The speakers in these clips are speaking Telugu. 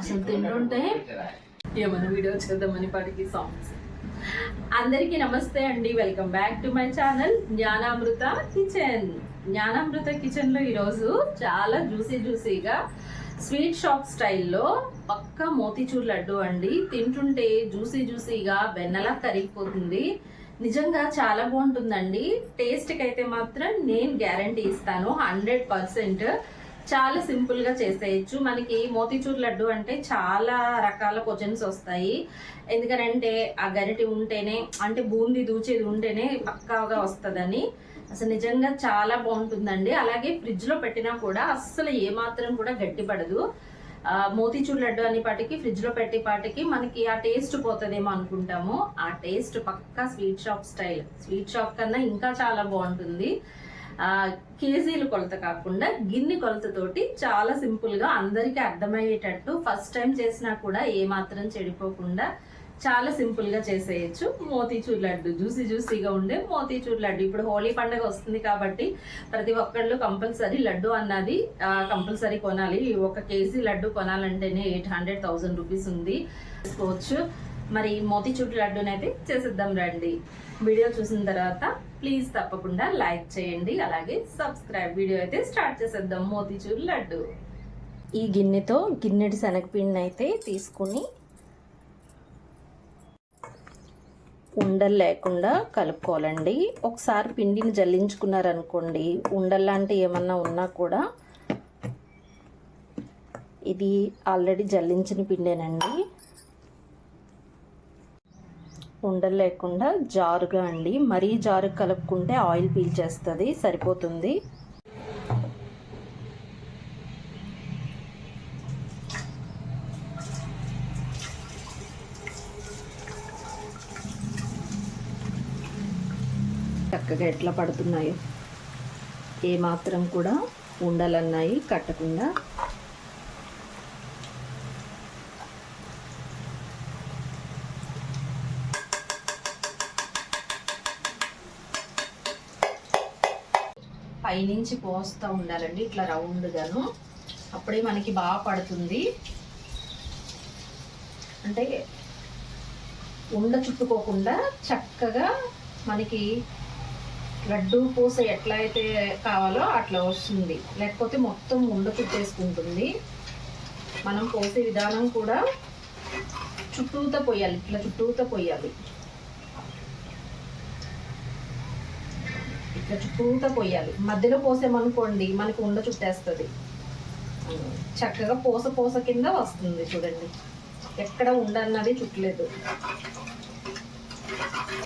అసలు తింటుంటే ఏమైనా వీడియో చేద్దామని పాటికి సాంగ్స్ అందరికీ నమస్తే అండి. Welcome back to my channel Gnanamrutha kitchen Gnanamrutha కిచెన్లో ఈరోజు చాలా జ్యూసీ జ్యూసీగా స్వీట్ షాప్ స్టైల్లో పక్క మోతీచూర్ లడ్డు అండి. తింటుంటే జ్యూసీ జ్యూసీగా వెన్నలా కరిగిపోతుంది నిజంగా చాలా బాగుంటుందండి. టేస్ట్కి అయితే మాత్రం నేను గ్యారంటీ ఇస్తాను హండ్రెడ్ పర్సెంట్ చాలా సింపుల్గా చేసేయచ్చు. మనకి మోతీచూర్ లడ్డు అంటే చాలా రకాల క్వశ్చన్స్ వస్తాయి. ఎందుకనంటే ఆ గరిటి ఉంటేనే అంటే బూందీ దూచేది ఉంటేనే పక్కాగా వస్తుందని. అసలు నిజంగా చాలా బాగుంటుందండి. అలాగే ఫ్రిడ్జ్లో పెట్టినా కూడా అస్సలు ఏమాత్రం కూడా గట్టిపడదు. ఆ, మోతీచూర్ లడ్డు అనే పాటికి ఫ్రిడ్జ్లో పెట్టే పాటికి మనకి ఆ టేస్ట్ పోతుందేమో అనుకుంటాము. ఆ టేస్ట్ పక్కా sweet shop style sweet shop కన్నా ఇంకా చాలా బాగుంటుంది. కేజీలు కొలత కాకుండా గిన్నె కొలతతోటి చాలా సింపుల్గా అందరికీ అర్థమయ్యేటట్టు ఫస్ట్ టైం చేసినా కూడా ఏ మాత్రం చెడిపోకుండా చాలా సింపుల్గా చేసేయచ్చు. మోతీచూర్ లడ్డు జ్యూసీ జ్యూసీగా ఉండే మోతీచూర్ లడ్డు. ఇప్పుడు హోలీ పండుగ వస్తుంది కాబట్టి ప్రతి ఒక్కళ్ళు కంపల్సరీ లడ్డు అన్నది కంపల్సరీ కొనాలి. ఒక కేజీ లడ్డు కొనాలంటేనే ఎయిట్ హండ్రెడ్ థౌసండ్ రూపీస్ ఉంది. తీసుకోవచ్చు. మరి మోతీచూర్ లడ్డూనైతే చేసేద్దాం రండి. వీడియో చూసిన తర్వాత ప్లీజ్ తప్పకుండా లైక్ చేయండి. అలాగే సబ్స్క్రైబ్ వీడియో అయితే స్టార్ట్ చేసేద్దాం. మోతిచూరు లడ్డు. ఈ గిన్నెతో గిన్నెడి శనగపిండిని అయితే తీసుకుని ఉండలు లేకుండా కలుపుకోవాలండి. ఒకసారి పిండిని జల్లించుకున్నారనుకోండి ఉండల్లాంటివి ఏమన్నా ఉన్నా కూడా ఇది ఆల్రెడీ జల్లించిన పిండేనండి. ఉండలు లేకుండా జారుగా అండి. మరీ జారు కలుపుకుంటే ఆయిల్ పీల్చేస్తుంది సరిపోతుంది. చక్కగా ఎట్లా పడుతున్నాయో ఏ మాత్రం కూడా ఉండలన్నాయి కట్టకుండా పైనుంచి పోస్తూ ఉండాలండి ఇట్లా రౌండ్గాను. అప్పుడే మనకి బాగా పడుతుంది. అంటే ఉండ చుట్టుకోకుండా చక్కగా మనకి లడ్డు పూస ఎట్లా అయితే కావాలో అట్లా వస్తుంది. లేకపోతే మొత్తం ఉండ చుట్టేసుకుంటుంది. మనం పోసే విధానం కూడా చుట్టూతో పోయాలి ఇట్లా చుట్టూతో పోయాలి. ఇట్లా చుట్టూతో పోయాలి. మధ్యలో పోసామనుకోండి మనకి ఉండ చుట్టేస్తుంది. చక్కగా పూస పూస కింద వస్తుంది చూడండి. ఎక్కడ ఉండన్నది చుట్టలేదు.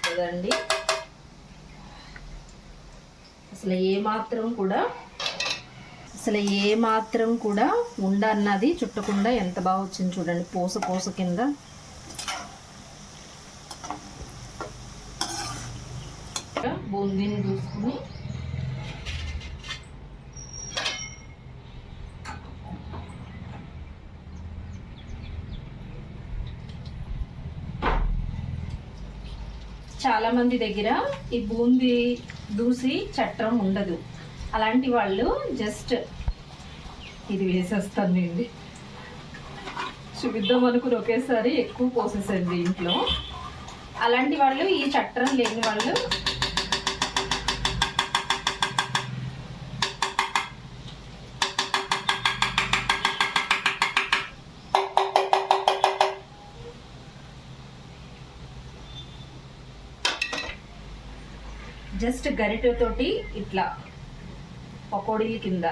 కదండి అసలు ఏ మాత్రం కూడా అసలు ఏ మాత్రం కూడా ఉండ అన్నది చుట్టకుండా ఎంత బాగా వచ్చింది చూడండి. పూస పూస కింద. బూందీని చూసుకుని చాలా మంది దగ్గర ఈ బూందీ దూసి చట్టం ఉండదు. అలాంటి వాళ్ళు జస్ట్ ఇది వేసేస్తాను నేను. చూపిద్దాం అనుకుని ఒకేసారి ఎక్కువ పోసేసండి ఇంట్లో అలాంటి వాళ్ళు ఈ చట్టం లేని వాళ్ళు జస్ట్ గరిటెతోటి ఇట్లా పకోడీల కింద.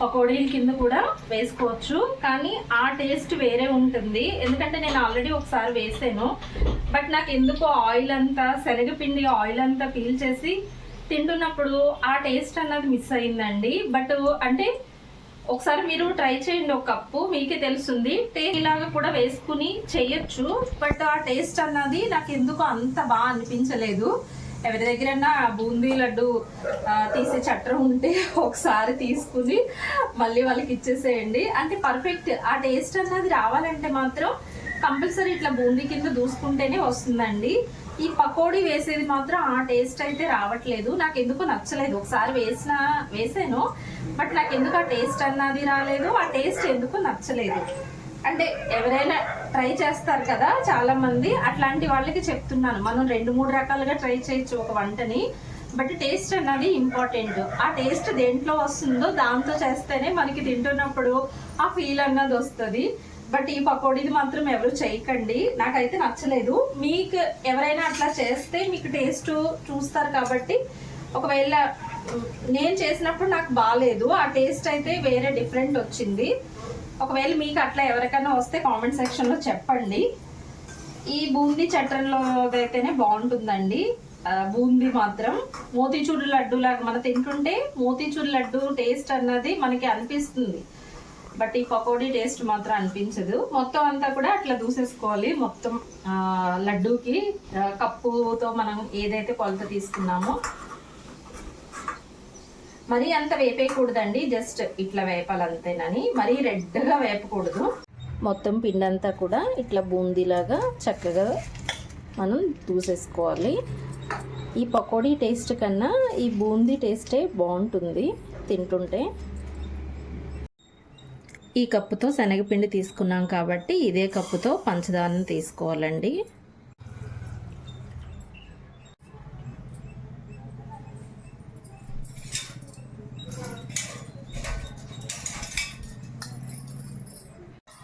పకోడీల కింద కూడా వేసుకోవచ్చు కానీ ఆ టేస్ట్ వేరే ఉంటుంది. ఎందుకంటే నేను ఆల్రెడీ ఒకసారి వేసాను. బట్ నాకు ఎందుకో ఆయిల్ అంతా శనగపిండి ఆయిల్ అంతా పీల్చేసి తింటున్నప్పుడు ఆ టేస్ట్ అన్నది మిస్ అయిందండి. బట్ అంటే ఒకసారి మీరు ట్రై చేయండి ఒక కప్పు మీకే తెలుస్తుంది. టే ఇలాగా కూడా వేసుకుని చేయొచ్చు. బట్ ఆ టేస్ట్ అన్నది నాకు ఎందుకో అంత బాగా అనిపించలేదు. ఎవరి దగ్గరన్నా బూందీ లడ్డు తీసే చట్టం ఉంటే ఒకసారి తీసుకుని మళ్ళీ వాళ్ళకి ఇచ్చేసేయండి. అంటే పర్ఫెక్ట్ ఆ టేస్ట్ అన్నది రావాలంటే మాత్రం కంపల్సరీ ఇట్లా బూందీ కింద దూసుకుంటేనే వస్తుందండి. ఈ పకోడీ వేసేది మాత్రం ఆ టేస్ట్ అయితే రావట్లేదు. నాకు ఎందుకు నచ్చలేదు. ఒకసారి వేసిన వేసాను. బట్ నాకు ఎందుకు ఆ టేస్ట్ అన్నది రాలేదు. ఆ టేస్ట్ ఎందుకు నచ్చలేదు. అంటే ఎవరైనా ట్రై చేస్తారు కదా చాలా మంది అట్లాంటి వాళ్ళకి చెప్తున్నాను. మనం రెండు మూడు రకాలుగా ట్రై చేయొచ్చు ఒక వంటని. బట్ టేస్ట్ అన్నది ఇంపార్టెంట్. ఆ టేస్ట్ దేంట్లో వస్తుందో దాంతో చేస్తేనే మనకి తింటున్నప్పుడు ఆ ఫీల్ అన్నది వస్తుంది. బట్ ఈ పకోడీది మాత్రం ఎవరు చేయకండి. నాకైతే నచ్చలేదు. మీకు ఎవరైనా అట్లా చేస్తే మీకు టేస్ట్ చూస్తారు కాబట్టి ఒకవేళ నేను చేసినప్పుడు నాకు బాగాలేదు ఆ టేస్ట్ అయితే వేరే డిఫరెంట్ వచ్చింది. ఒకవేళ మీకు అట్లా ఎవరికైనా వస్తే కామెంట్ సెక్షన్లో చెప్పండి. ఈ బూందీ చట్రంలో అయితేనే బాగుంటుందండి బూందీ మాత్రం. మోతీచూరు లడ్డు లాగా మనం తింటుంటే మోతీచూరు లడ్డు టేస్ట్ అన్నది మనకి అనిపిస్తుంది. బట్ ఈ పకోడీ టేస్ట్ మాత్రం అనిపించదు. మొత్తం అంతా కూడా అట్లా దూసేసుకోవాలి. మొత్తం లడ్డూకి కప్పుతో మనం ఏదైతే కొలత తీసుకున్నామో. మరీ అంత వేపేయకూడదండి. జస్ట్ ఇట్లా వేపాలి అంతేనని మరీ రెడ్గా వేపకూడదు. మొత్తం పిండంతా కూడా ఇట్లా బూందీలాగా చక్కగా మనం దూసేసుకోవాలి. ఈ పకోడీ టేస్ట్ కన్నా ఈ బూందీ టేస్టే బాగుంటుంది తింటుంటే. ఈ కప్పుతో శనగపిండి తీసుకున్నాం కాబట్టి ఇదే కప్పుతో పంచదారను తీసుకోవాలండి.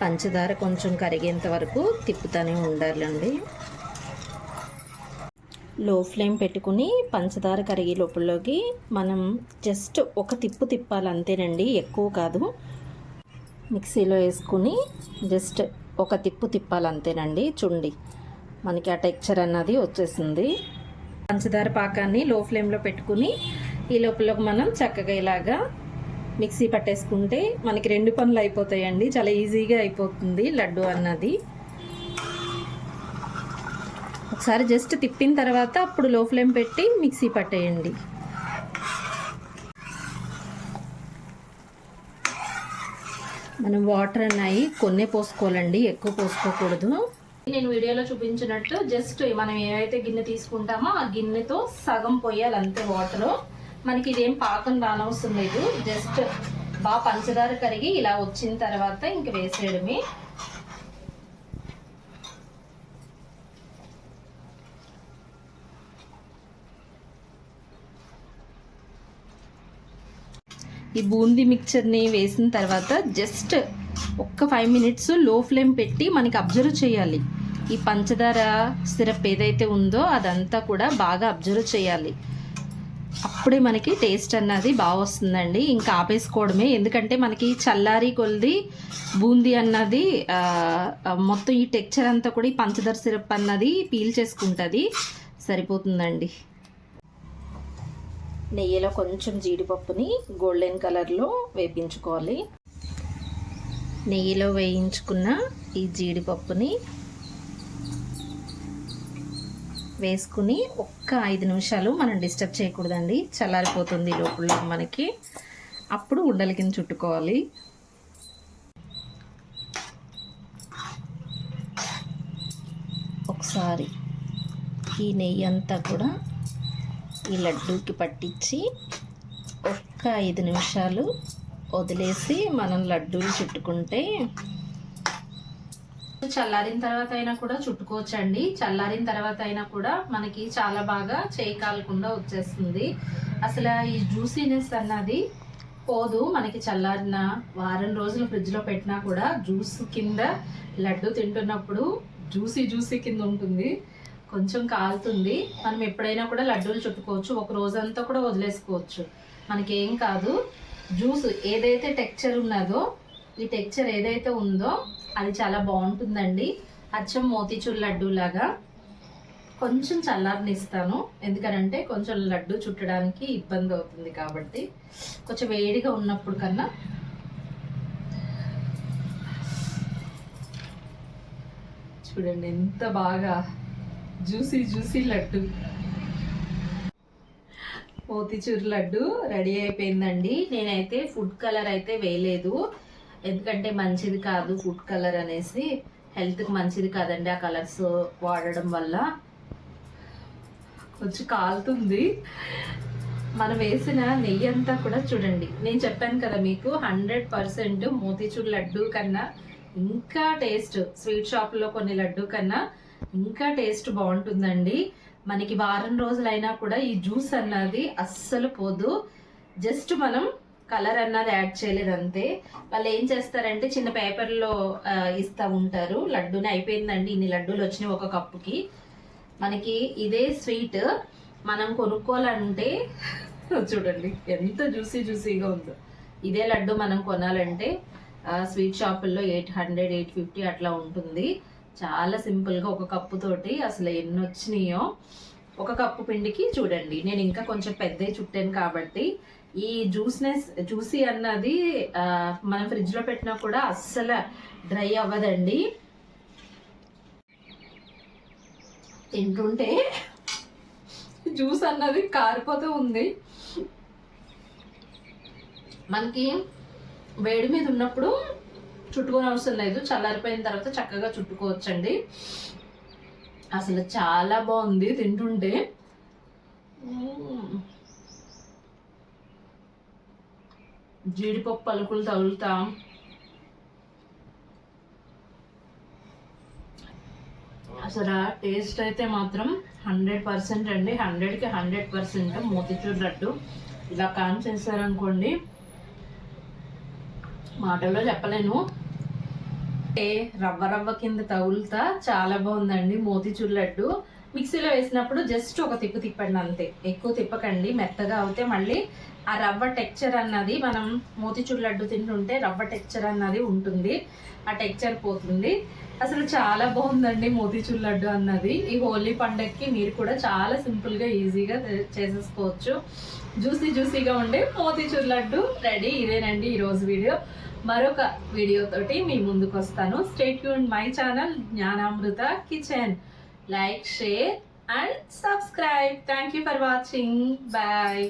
పంచదార కొంచెం కరిగేంత వరకు తిప్పుతూనే ఉండాలండి. లో ఫ్లేమ్ పెట్టుకుని పంచదార కరిగే లోపలలోకి మనం జస్ట్ ఒక తిప్పు తిప్పాలి అంతేనండి ఎక్కువ కాదు. మిక్సీలో వేసుకుని జస్ట్ ఒక తిప్పు తిప్పాలి అంతేనండి చుండి. మనకి ఆ టెక్చర్ అన్నది వచ్చేసింది. పంచదార పాకాన్ని లో ఫ్లేమ్లో పెట్టుకుని ఈ లోపల మనం చక్కగా ఇలాగా మిక్సీ పట్టేసుకుంటే మనకి రెండు పనులు అయిపోతాయండి. చాలా ఈజీగా అయిపోతుంది లడ్డు అన్నది. ఒకసారి జస్ట్ తిప్పిన తర్వాత అప్పుడు లో ఫ్లేమ్ పెట్టి మిక్సీ పట్టేయండి. మనం వాటర్ అన్నాయి కొన్నే పోసుకోవాలండి ఎక్కువ పోసుకోకూడదు. నేను వీడియోలో చూపించినట్టు జస్ట్ మనం ఏవైతే గిన్నె తీసుకుంటామో ఆ గిన్నెతో సగం పోయాలి అంతే వాటర్ మనకి ఇదేం పాకం రానవసరం లేదు. జస్ట్ బాగా పంచదార కరిగి ఇలా వచ్చిన తర్వాత ఇంక వేసేయడమే. ఈ బూందీ మిక్చర్ని వేసిన తర్వాత జస్ట్ ఒక్క ఫైవ్ మినిట్స్లో ఫ్లేమ్ పెట్టి మనకి అబ్జర్వ్ చేయాలి. ఈ పంచదార సిరప్ ఏదైతే ఉందో అదంతా కూడా బాగా అబ్జర్వ్ చేయాలి. అప్పుడే మనకి టేస్ట్ అన్నది బాగా వస్తుందండి. ఇంకా ఆపేసుకోవడమే. ఎందుకంటే మనకి చల్లారి కొలిది బూందీ అన్నది మొత్తం ఈ టెక్చర్ అంతా కూడా ఈ పంచదార సిరప్ అన్నది పీల్ చేసుకుంటుంది. సరిపోతుందండి. నెయ్యిలో కొంచెం జీడిపప్పుని గోల్డెన్ కలర్లో వేపించుకోవాలి. నెయ్యిలో వేయించుకున్న ఈ జీడిపప్పుని వేసుకుని ఒక్క ఐదు నిమిషాలు మనం డిస్టర్బ్ చేయకూడదండి. చల్లారిపోతుంది లోపల మనకి. అప్పుడు ఉండల కింద చుట్టుకోవాలి. ఒకసారి ఈ నెయ్యి అంతా కూడా ఈ లడ్డూకి పట్టించి ఒక్క ఐదు నిమిషాలు వదిలేసి మనం లడ్డూలు చుట్టుకుంటే చల్లారిన తర్వాత అయినా కూడా చుట్టుకోవచ్చండి. చల్లారిన తర్వాత అయినా కూడా మనకి చాలా బాగా చేయి కాలకుండా వచ్చేస్తుంది. అసలు ఈ జ్యూసీనెస్ అన్నది పోదు. మనకి చల్లారిన వారం రోజులు ఫ్రిడ్జ్లో పెట్టినా కూడా జ్యూస్ కింద లడ్డు తింటున్నప్పుడు జ్యూసీ జ్యూసీ కింద ఉంటుంది. కొంచెం కాలుతుంది. మనం ఎప్పుడైనా కూడా లడ్డూలు చుట్టుకోవచ్చు. ఒక రోజంతా కూడా వదిలేసుకోవచ్చు. మనకేం కాదు. జ్యూస్ ఏదైతే టెక్చర్ ఉన్నదో ఈ టెక్చర్ ఏదైతే ఉందో అది చాలా బాగుంటుందండి. అచ్చం మోతీచూర్ లడ్డు లాగా కొంచెం చల్లారనిస్తాను. ఎందుకనంటే కొంచెం లడ్డు చుట్టడానికి ఇబ్బంది అవుతుంది కాబట్టి. కొంచెం వేడిగా ఉన్నప్పుడు కన్నా చూడండి ఎంత బాగా juicy juicy laddu. Motichoor laddu ready అయిపోయిందండి. నేనైతే ఫుడ్ కలర్ అయితే వేయలేదు. ఎందుకంటే మంచిది కాదు ఫుడ్ కలర్ అనేసి. హెల్త్కి మంచిది కాదండి ఆ కలర్స్ వాడడం వల్ల. కొంచెం కాలుతుంది. మనం వేసిన నెయ్యి అంతా కూడా చూడండి. నేను చెప్పాను కదా మీకు హండ్రెడ్ పర్సెంట్ మోతీచూర్ లడ్డు కన్నా ఇంకా టేస్ట్ స్వీట్ షాప్లో కొన్ని లడ్డు కన్నా ఇంకా టేస్ట్ బాగుంటుందండి. మనకి వారం రోజులైనా కూడా ఈ జ్యూస్ అన్నది అస్సలు పోదు. జస్ట్ మనం కలర్ అన్నది యాడ్ చేయలేదు అంతే. వాళ్ళు ఏం చేస్తారంటే చిన్న పేపర్లో ఇస్తూ ఉంటారు. లడ్డూనే అయిపోయిందండి. ఇన్ని లడ్డూలు వచ్చినాయి ఒక కప్పుకి. మనకి ఇదే స్వీట్ మనం కొనుక్కోవాలంటే చూడండి ఎంత జ్యూసీ జ్యూసీగా ఉందో. ఇదే లడ్డు మనం కొనాలంటే స్వీట్ షాపుల్లో ఎయిట్ హండ్రెడ్ ఎయిట్ ఫిఫ్టీ అట్లా ఉంటుంది. చాలా సింపుల్గా ఒక కప్పు తోటి అసలు ఎన్ని వచ్చినాయో ఒక కప్పు పిండికి చూడండి. నేను ఇంకా కొంచెం పెద్దవి చుట్టాను కాబట్టి ఈ జ్యూస్నెస్ జ్యూసీ అన్నది మనం ఫ్రిడ్జ్లో పెట్టినా కూడా అస్సలు డ్రై అవ్వదండి. తింటుంటే జ్యూస్ అన్నది కారిపోతూ ఉంది. మనకి వేడి మీద ఉన్నప్పుడు చుట్టుకోని అవసరం లేదు చల్లారిపోయిన తర్వాత చక్కగా చుట్టుకోవచ్చండి. అసలు చాలా బాగుంది తింటుంటే. జీడిపప్పు పలుకులు తగులుతా. అసలు ఆ టేస్ట్ అయితే మాత్రం హండ్రెడ్ పర్సెంట్ అండి. హండ్రెడ్కి హండ్రెడ్ పర్సెంట్ మోతిచూర్ లడ్డు. ఇలా కాన్ చేశారనుకోండి. మాటల్లో చెప్పలేను. రవ్వ రవ్వ కింద తగులుతా చాలా బాగుందండి మోతిచూర్ లడ్డు. మిక్సీలో వేసినప్పుడు జస్ట్ ఒక తిప్పు తిప్పండి అంతే. ఎక్కువ తిప్పకండి మెత్తగా అవుతే మళ్ళీ ఆ రవ్వ టెక్చర్ అన్నది మనం మోతిచూర్ లడ్డు తింటుంటే రవ్వ టెక్చర్ అన్నది ఉంటుంది. ఆ టెక్చర్ పోతుంది. అసలు చాలా బాగుందండి మోతిచూర్ లడ్డు అన్నది. ఈ హోలీ పండగకి మీరు కూడా చాలా సింపుల్గా ఈజీగా చేసేసుకోవచ్చు. జ్యూసీ జ్యూసీగా ఉండే మోతిచూర్ లడ్డు రెడీ. ఇదేనండి ఈరోజు వీడియో. మరొక వీడియోతోటి మీ ముందుకు వస్తాను stay Yoon my channel Gnanamrutha kitchen like share and subscribe thank you for watching bye